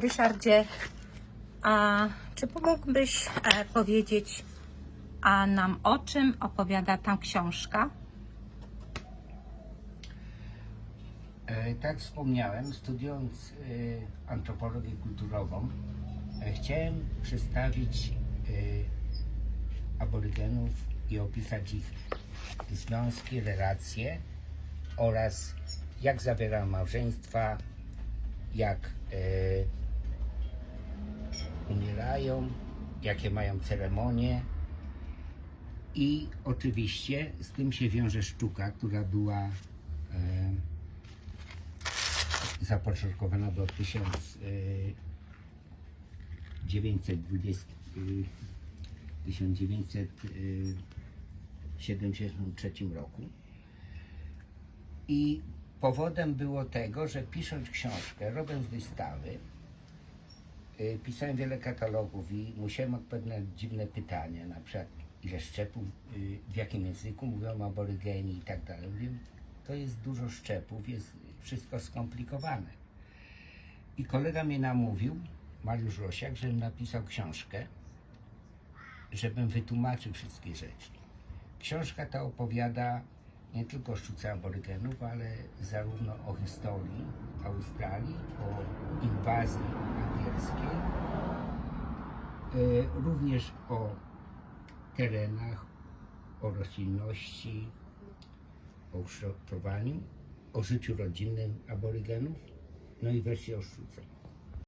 Ryszardzie, a czy mógłbyś e, powiedzieć a nam o czym opowiada ta książka? E, Tak wspomniałem, studiując e, antropologię kulturową, chciałem przedstawić e, aborygenów i opisać ich związki, relacje oraz jak zawierają małżeństwa, jak umierają, jakie mają ceremonie. I oczywiście z tym się wiąże sztuka, która była e, zapoczątkowana do 1920, y, 1973 roku. I powodem było tego, że pisząc książkę, robiąc wystawy, pisałem wiele katalogów i musiałem odpowiedzieć na dziwne pytania, na przykład ile szczepów, y, w jakim języku mówią aborygeni i tak dalej. Mówię, to jest dużo szczepów, jest wszystko skomplikowane. I kolega mnie namówił, Mariusz Rosiak, żebym napisał książkę, żebym wytłumaczył wszystkie rzeczy. Książka ta opowiada nie tylko o sztuce aborygenów, ale zarówno o historii Australii, o inwazji e, również o terenach, o roślinności, o ukształtowaniu, o życiu rodzinnym aborygenów, no i wreszcie o sztuce.